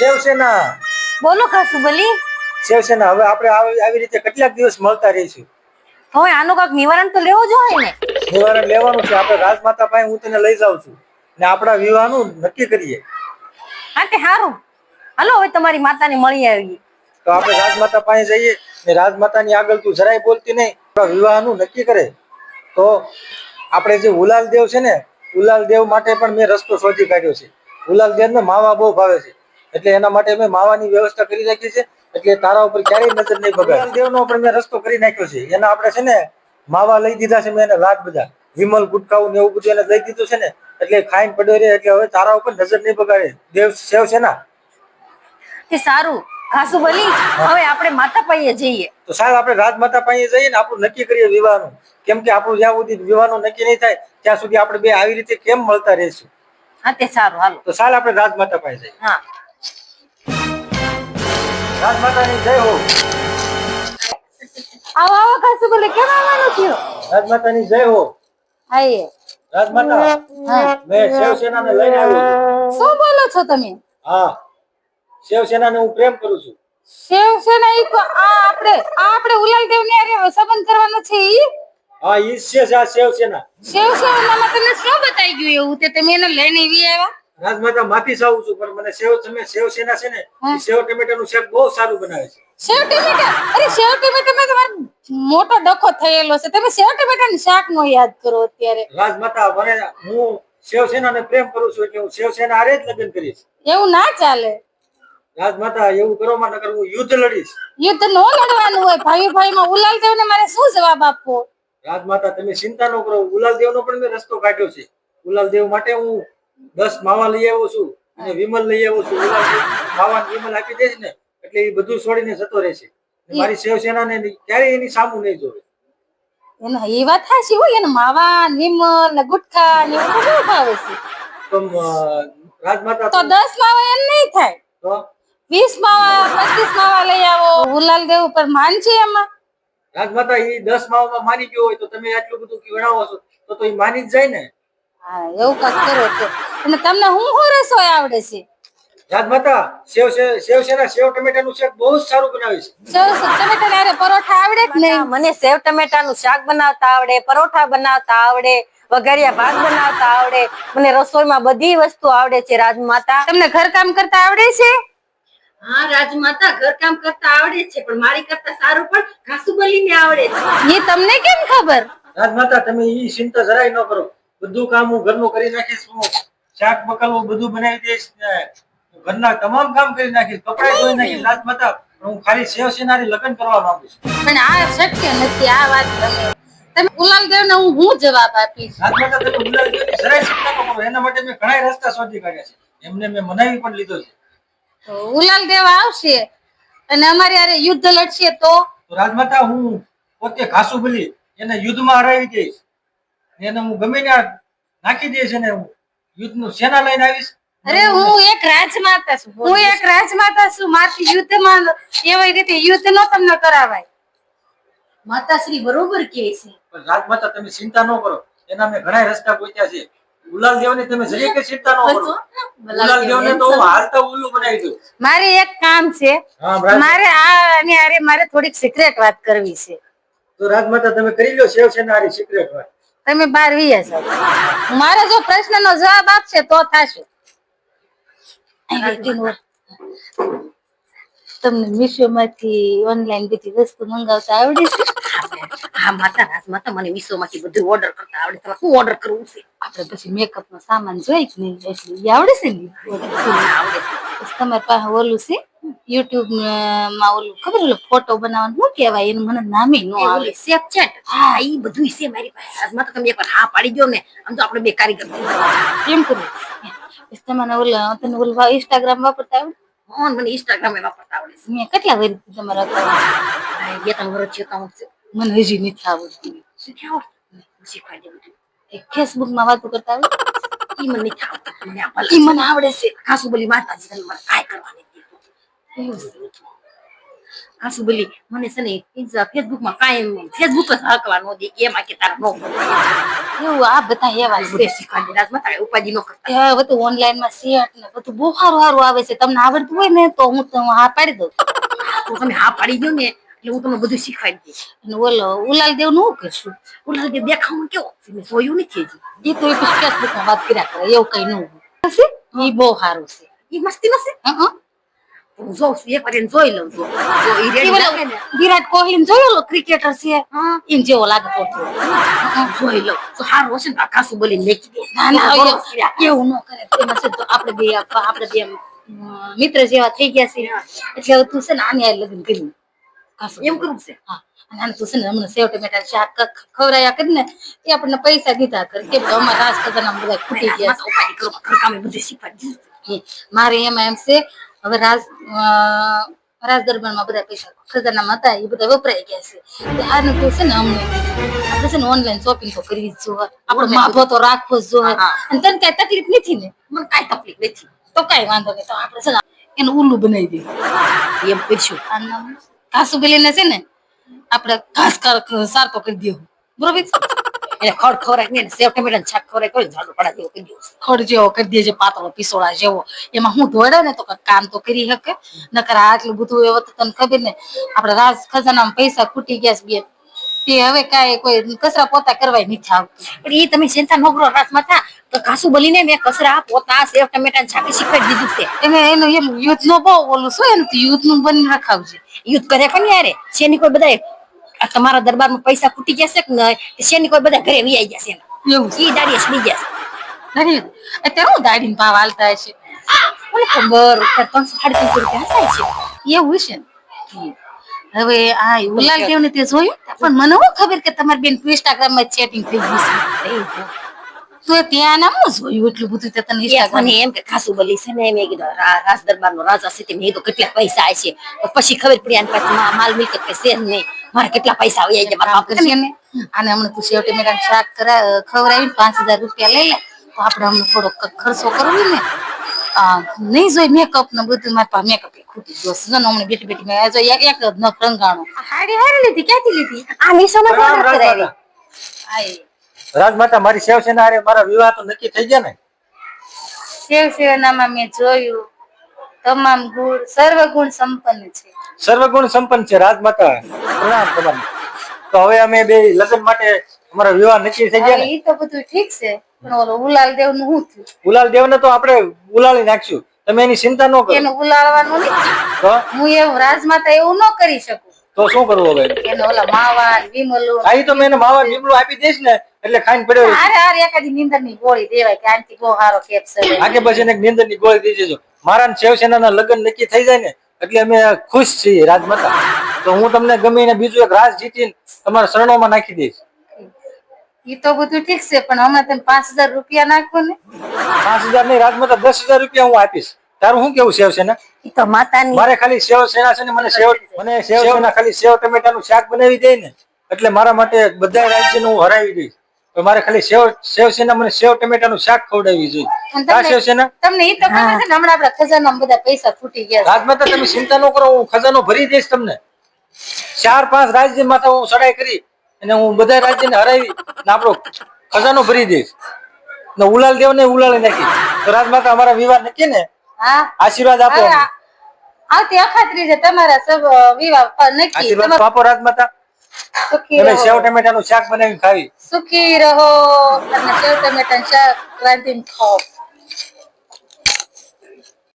શિવસેના. બોલો કાસુબલી શિવસેના. હવે આપણે આવી આવી રીતે કેટલાક દિવસ મળતા રહીશું. હવે આનું કાંઈક નિવારણ તો લેવું જોઈએ ને. નિવારણ લેવાનું છે. આપણે રાજમાતા પાસે હું તને લઈ જાઉં છું. ને આપણા વિવાહનું નક્કી કરીએ. હા તે સારું હાલો હવે તમારી માતાને મળી આવીએ. તો આપણે રાજમાતા પાસે જઈએ. ને રાજમાતાની આગળ તું જરાય બોલતી નહીં. આપણા વિવાહનું નક્કી કરે. તો આપણે જે ઉલાલ દેવ છે ને ઉલાલ દેવ માટે પણ મેં રસ્તો શોધી કાઢ્યો છે. ઉલાલ દેવને માવા બહુ ભાવે છે. એટલે એના માટે અમે માવાની વ્યવસ્થા કરી રાખી છે. એટલે તારા ઉપર ક્યારેય નજર નહીં ભગાય. દેવનો પણ મેં રસ્તો કરી નાખ્યો છે. એના આપણે છે ને માવા લઈ દીધા છે મેં એને લાટ બધા. વિમલ ગુટકાવું ને એવું બધું એને લઈ દીધું છે ને એટલે ખાઈને પડ્યો રે એટલે હવે તારા ઉપર નજર નહીં બગાડે દેવ સેવ છે ના? તે સારું. કાસુબલી હવે આપણે માતા પાઈએ જઈએ. તો સાહેબ આપણે રાજ માતા પાઈએ જઈએ ને આપણું નક્કી કરીએ વિવાહનું. કેમ કે આપણું જ્યાં સુધી વિવાહનું નક્કી નહીં થાય ત્યાં સુધી આપણે બે આવી રીતે કેમ મળતા રહીશું? હા તે સારું. હાલો. તો સાહેબ આપણે રાજમાતા પાસે જઈએ. હા. રાજમાતાની જય હો. આવો આવો કાસુબલી કેમ આવવાનું થયું? રાજમાતાની જય હો. આઈએ રાજમાતા હા. મેં શિવસેનાને લઈને આવ્યો શું બોલો છો તમે? હા. શિવસેનાને હું પ્રેમ કરું છું. શિવસેના ઈ આ આપણે આ આપણે ઉલાલ દેવ ને હારે સંબંધ કરવાનો છે ઈ? હા ઈ છે આ શિવસેના. શિવસેનામાં તમને શું બતાઈ ગયું એવું? તે તમે એને લઈને આવી આવ્યા. રાજમાતા માફી ચાહું છું પણ મને સેવ તમે શિવસેના છે ને સેવ ટમેટાનું શાક બહુ સારું બનાવે છે. સેવ ટમેટા? અરે સેવ ટમેટામાં તમારો મોટો ડખો થયેલો છે. તમે સેવ ટમેટાનું શાક નો યાદ કરો અત્યારે. રાજમાતા મને હું શિવસેનાને પ્રેમ કરું છું એટલે હું શિવસેના આરે જ લગ્ન કરીશ. એવું ના ચાલે. રાજમાતા એવું કરો માં નકર હું યુદ્ધ લડીશ. યુદ્ધ નો લડવાનું હોય. ભાઈ ભાઈ માં ઉલાલ દેવ ને મારે શું જવાબ આપવો? રાજમાતા તમે ચિંતા ન કરો. ગુલાલ દેવ નો પણ મેં રસ્તો કાઢ્યો છે. ગુલાલ દેવ માટે હું દસ માવા લઈ આવ્યો છું અને વિમલ લઈ આવ્યો છું. માવા વિમલ આપી દઈશ ને એટલે એ બધું છોડીને જતો રહેશે મારી શિવસેના ને ક્યારેય એની સામું નહીં જોવે. એનો એ વાત હાચી હોય એને માવા નિમલ ને ગુટખા ને એવું બધું ભાવે છે? તો રાજમાતા તો દસ માવા એમ નહીં થાય. તો? વીસ માવા પચીસ માવા લઈ આવો ગુલાલ દેવ ઉપર માનશે એમાં? રાજમાતા એ દસ માવામાં માની ગયો હોય તો તમે આટલું બધું કીવડાવો છો તો તો એ માની જ જાય ને. હા એવું કાંઈક કરો તો. અને તમને હું હું રસોઈ આવડે છે? રાજમાતા સેવ સેવ ટમેટાનું શાક બહુ સારું બનાવે સેવ ટમેટા હારે પરોઠા આવડે કે નહીં? મને સેવ ટમેટાનું શાક બનાવતા આવડે પરોઠા બનાવતા આવડે વઘારિયા ભાત બનાવતા આવડે. મને રસોઈમાં બધી વસ્તુ આવડે છે રાજમાતા. તમને ઘરકામ કરતા આવડે છે? હા રાજમાતા ઘરકામ કરતા આવડે છે પણ મારી કરતા સારું પણ ઘાસુ બલીને આવડે છે. એ તમને કેમ ખબર? રાજમાતા તમે ઈ ચિંતા જરાય ન કરો. બધું કામ હું ઘરનું કરી નાખીશ હું. શાક બકાલું બધું બનાવી દઈશ ઘરના તમામ કામ કરી નાખીશ કપડા ધોઈ નાખીશ લાજ માતા હું ખાલી શિવસેનાની લગ્ન કરવા માંગુ છું. પણ આ શક્ય નથી આ વાત તમે તમે ઉલાલ ને હું હું જવાબ આપીશ? રાજમાતા તમે ગુલાલ દેવની જરાય ચિંતા ન કરો એના માટે મેં ઘણા રસ્તા શોધી કાઢ્યા છે. એમને મેં મનાવી પણ લીધો છે. તો ઉલાલ દેવ આવશે અને અમારે યુદ્ધ લડશે તો? રાજમાતા હું પોતે ઘાસુ ભલી એને યુદ્ધમાં હરાવી દઈશ. એને હું ગમે ત્યાં નાખી દઈશ અને હું. યુદ્ધનું સેના લઈને આવીશ? અરે હું એક રાજમાતા છું હું એક રાજમાતા છું. મારથી યુદ્ધમાં એવી રીતે યુદ્ધ નો તમને કરાવાય. માતાશ્રી બરોબર કે છે. પણ રાજમાતા તમે ચિંતા ન કરો. એના મેં ઘણા રસ્તા ગોત્યા છે. ગુલાલ દેવને તમે જરી કે ચિંતા ન કરો? ગુલાલ દેવને તો હાલતા ઉલ્લુ બનાવી દઉં. મારે એક કામ છે. મારે આ અને અરે મારે થોડીક સિક્રેટ વાત કરવી છે. તો રાજમાતા તમે કરી લો શિવસેના હારી સિક્રેટ વાત. તમે બાર વીએ છો. મારે જો પ્રશ્નનો જવાબ આપશે તો થશે. તમને મીશો માંથી ઓનલાઈન બધી વસ્તુ મંગાવતા આવડે છે? હા માતા રાજમાતા મને મીશો માંથી બધું ઓર્ડર કરતા આવડે. તમારે શું ઓર્ડર કરવું છે? આપણે પછી મેકઅપ નો સામાન જોઈ કે નહીં. એટલે આવડે છે ને? પછી તમારી પાસે ઓલું છે? યુટ્યુબમાં ઓલું ખબર ઓલું ફોટો બનાવવાનું? શું કહેવાય? એનું મને નામે ન એ આવે. સ્નેપચેટ હા એ બધું છે મારી પાસે. રાજમાતા તમે એકવાર હા પાડી દો ને આમ તો આપણે બે કારીગર કેમ કરું. તમારે ઓલા તને ઓલું ઇન્સ્ટાગ્રામ વાપરતા આવડે? હા મને ઇન્સ્ટાગ્રામ વાપરતા આવડે મેં કેટલા વર્ષ તમારા? બે ત્રણ વર્ષ છે account છે. મને હજી નથી આવડતું. શીખવાડી દેવું ફેસબુકમાં વાતો કરતા આવડે? ઈ મને નથી આવડતું. મને આવડે છે. ખાસું બોલી માતાજી તને મને કાંઈ કરવા કાસુ બોલી? મને છે ને ઇન્સ્ટા ફેસબુકમાં કાંઈ ફેસબુક જ હકવા નો દે એમાં કે તારા નો એવું આ બધા એવા છે. શીખવાડી રાજમાતા કાંઈ ઉપાધિ નો કરતા. એ બધું ઓનલાઈનમાં શેટ ને બધું બહુ સારું સારું આવે છે. તમને આવડતું હોય ને તો હું તમને હા પાડી દઉં. તો તમે હા પાડી દો ને એટલે હું તમને બધું શીખવાડી દઈશ. અને ઓલો ઉલાલ દેવનું કરશું? ઉલાલ દેવ દેખાવું કેવો? મેં જોયું નથી હજી. એ તો ફેસબુકમાં વાત કર્યા કરે એવું કઈ ન હોય. એ બહુ સારું છે. એ મસ્તી નથી હા હં, હું જોઉં છું. એક વાર જોઈ લઉં છું. વિરાટ કોહલી ને જોયો ક્રિકેટર છે? એમ જેવો લાગતો જોઈ લઉં. તો હારું હશે ને તો બોલી લેખી દે એવું- ન કરે. એમાં છે તો આપણે બે આપણે બે મિત્ર જેવા થઈ ગયા છે એટલે તું છે ને આની લગ્ન કરી કાસુ એમ કરવું છે? હા. અને આને તું છે ને હમણાં સેવ ટમેટા શાક ખવડાયા કરી ને એ આપણને પૈસા દીધા કરે. કે અમારા રાજ ખજાના બધા ખૂટી ગયા મારે એમાં એમ છે હવે રાજ રાજ દરબારમાં બધા પૈસા ખજાનામાં હતા એ બધા વપરાઈ ગયા છે. આને તો છે ને અમને આપણે છે ને ઓનલાઈન શોપિંગ તો કરવી જ જોઈએ. આપણો માફો તો રાખવો જ જોઈએ. અને તને કઈ તકલીફ નથી ને? મને કઈ તકલીફ નથી. તો કઈ વાંધો નહીં. તો આપણે છે ને એનું ઉલ્લું બનાવી દઈએ. એમ કરશું. અને ઘાસુ બેલીને છે ને આપણે ઘાસ કાર સારતો કરી દઈએ બરોબર? એટલે ખડ ખવડાય ને સેવ ટમેટા શાક ખવડાય કોઈ ઝાડુ પડા જેવો કરી દઉં ખડ જેવો કરી દેજે પાતળો પીસોડા જેવો. એમાં હું દોડે ને તો કામ તો કરી શકે. નકર આટલું બધું એવું તો તને ખબર ને આપડે રાજ ખજાનામાં પૈસા ખૂટી ગયા છે બે. તે હવે કાંઈ કોઈ કસરા પોતા કરવા નથી આવતી. પણ એ તમે ચિંતા ન કરો રાજમાતા તો કાસુ બોલીને મેં કચરા પોતા સેવ ટમેટા છાપી શીખવાડી દીધું છે. એને એનું એમ યુદ્ધ નો બહુ ઓલું શું એનું યુદ્ધનું બની રખાવજે યુદ્ધ કરે પણ યારે શેની કોઈ બધા આ તમારા દરબારમાં પૈસા ખૂટી જશે કે નહીં? શેની કોઈ બધા ઘરે વિયાઈ ગયા એવું ઈ દાડીએ સડી ગયા દાડી અત્યારે હું દાડીને ભાવ હાલતા હશે? મને ખબર ત્રણસો સાડી ત્રણસો રૂપિયા થાય છે એવું છે હવે આ ઉલાલ દેવ ને તે જોયું? પણ મને હું ખબર કે તમારી બેન ઇન્સ્ટાગ્રામમાં ચેટિંગ થઈ ગઈ છે? તો ત્યાં ના હું જોયું એટલું બધું તે તને મને એમ કે ખાસું બોલી છે ને મેં કીધું રાજ દરબાર નો રાજા છે મેં તો કેટલા પૈસા આવે છે? પછી ખબર પડી આની પાસે માલ મિલકત કઈ છે નહીં. મારે કેટલા પૈસા આવી જાય મારા બાપ ને અને હમણાં તું સેવ ટમેટા શાક કરા ખવડાવી પાંચ હજાર રૂપિયા લઈ લે. તો આપણે હમણાં થોડોક ખર્ચો કરવો ને. આ, નહીં જોઈ મેકઅપ ને બધું મારે પાસે મેકઅપ ખૂટી ગયો છે. જો ને હમણાં બેઠી બેઠી મેં જો એક એક નખ રંગાણો. હાડી હારી લીધી ક્યાંથી લીધી? આ નિશામાં કોણ કરાવી? આય. રાજમાતા મારી શિવસેના હારે મારા વિવાહ તો નક્કી થઈ ગયા ને? શિવસેનામાં મેં જોયું. તમામ ગુણ સર્વગુણ સંપન્ન છે. સર્વગુણ સંપન્ન છે રાજમાતા પ્રણામ તમામ તો હવે અમે બે લગ્ન માટે અમારા વિવાહ નક્કી થઈ ગયા એ ને તો બધું ઠીક છે પણ ઓલો ઉલાલ દેવનું શું થયું? દેવ ને તો આપણે ઉલાળી નાખશું. તમે એની ચિંતા ન કરો. એનું ઉલાળવાનું નહીં. તો? હું એવું રાજમાતા એવું ન કરી શકું. તો શું કરવું હવે? એને ઓલા માવા વિમલો આઈ તો મેં માવા લીમડું આપી દઈશ ને. એટલે ખાઈને પડ્યો અરે હારે એકાદી નીંદરની ગોળી દેવાય કે આનથી બહુ સારો કેપ છે. આગે પછી એને નિંદરની ગોળી દઈ દેજો મારા શિવસેના ના લગ્ન નક્કી થઈ જાય ને એટલે અમે ખુશ છીએ રાજમાતા. તો હું તમને ગમે બીજું એક રાજ જીતીને તમારા શરણોમાં નાખી દઈશ. ઈ તો બધું ઠીક છે પણ હમણાં તમે પાંચ હજાર રૂપિયા નાખો ને? પાંચ હજાર નહીં રાજમાતા દસ હજાર રૂપિયા હું આપીશ. તારું શું કેવું શિવસેના? ઈ તો માતાની મારે ખાલી સેવ સેના છે ને મને સેવ મને સેવ સેના ખાલી સેવ ટમેટાનું શાક બનાવી દે ને. એટલે મારા માટે બધા રાજ્યનું હું હરાવી દઈશ. તો મારે ખાલી સેવ સેવસેના મને સેવ ટમેટાનું શાક ખવડાવી જોઈએ. કા સેવસેના? તમને ઈ તો ખબર છે હમણાં આપડા ખજાના બધા પૈસા ફૂટી ગયા છે. રાજમાતા તમે ચિંતા ન કરો હું ખજાનો ભરી દઈશ તમને. ચાર પાંચ રાજ્ય માથા હું સડાઈ કરી અને હું બધા રાજ્યને હરાવી ને આપણો ખજાનો ભરી દઈશ. ને ઉલાલ દેવ ને ઉલાળી નાખી. તો રાજમાતા અમારા વિવાહ નક્કી ને? આશીર્વાદ આપો આવતી અખાત્રી છે તમારા સબ વિવાહ નક્કી. આશીર્વાદ આપો રાજમાતા. તમે સેવ ટમેટાનું શાક બનાવીને ખાવી. સુખી રહો. અને સેવ ટમેટાનું શાક રાંધીને ખાઓ.